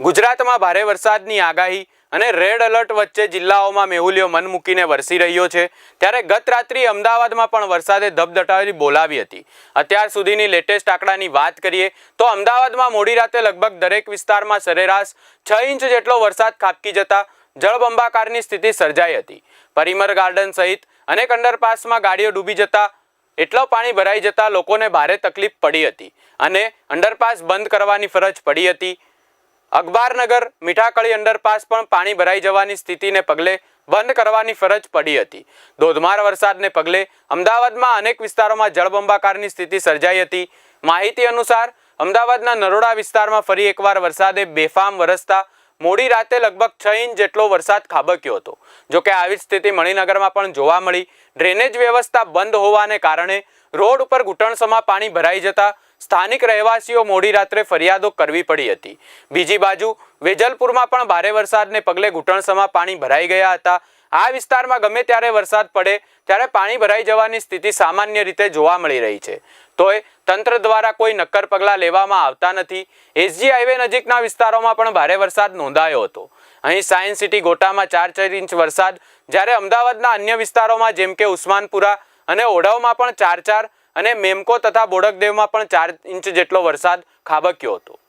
ગુજરાતમાં ભારે વરસાદની આગાહી અને રેડ એલર્ટ વચ્ચે જિલ્લાઓમાં મેહુલિયો મન મૂકીને વરસી રહ્યો છે. ત્યારે ગત રાત્રિ અમદાવાદમાં પણ વરસાદે ધબધટાવી બોલાવી હતી. અત્યાર સુધીની લેટેસ્ટ આંકડાની વાત કરીએ તો અમદાવાદમાં મોડી રાતે લગભગ દરેક વિસ્તારમાં સરેરાશ છ ઇંચ જેટલો વરસાદ ખાબકી જતા જળબંબાકારની સ્થિતિ સર્જાઈ હતી. પરિમર ગાર્ડન સહિત અનેક અંડરપાસમાં ગાડીઓ ડૂબી જતા એટલો પાણી ભરાઈ જતા લોકોને ભારે તકલીફ પડી હતી અને અંડરપાસ બંધ કરવાની ફરજ પડી હતી. અખબારનગર મીઠાકળી અંડરપાસ પણ પાણી ભરાઈ જવાની સ્થિતિને પગલે બંધ કરવાની ફરજ પડી હતી. ધોધમાર વરસાદને પગલે અમદાવાદમાં અનેક વિસ્તારોમાં જળબંબાકારની સ્થિતિ સર્જાઈ હતી. માહિતી અનુસાર, અમદાવાદના નરોડા વિસ્તારમાં ફરી એકવાર વરસાદે બેફામ વરસતા મોડી રાતે લગભગ છ ઇંચ જેટલો વરસાદ ખાબક્યો હતો. જોકે આવી સ્થિતિ મણિનગરમાં પણ જોવા મળી. ડ્રેનેજ વ્યવસ્થા બંધ હોવાને કારણે રોડ ઉપર ઘૂંટણસમાં પાણી ભરાઈ જતા સ્થાનિક રહેવાસીઓ મોડી રાત્રે ફરિયાદો કરવી પડી હતી. બીજી બાજુ, વેજલપુરમાં પણ ભારે વરસાદને પગલે ઘૂંટણસમાં પાણી ભરાઈ ગયા હતા. આ વિસ્તારમાં ગમે ત્યારે વરસાદ પડે, ત્યારે પાણી ભરાઈ જવાની સ્થિતિ સામાન્ય રીતે જોવા મળી રહી છે. તોય તંત્ર દ્વારા કોઈ નક્કર પગલાં લેવામાં આવતા નથી. એસજી હાઈવે નજીકના વિસ્તારોમાં પણ ભારે વરસાદ નોંધાયો હતો. અહીં સાયન્સ સિટી ગોટામાં ચાર ચાર ઇંચ વરસાદ, જ્યારે અમદાવાદના અન્ય વિસ્તારોમાં જેમ કે ઉસ્માનપુરા અને ઓઢવમાં પણ ચાર ચાર અને મેમકો તથા બોડકદેવમાં પણ ચાર ઇંચ જેટલો વરસાદ ખાબક્યો હતો.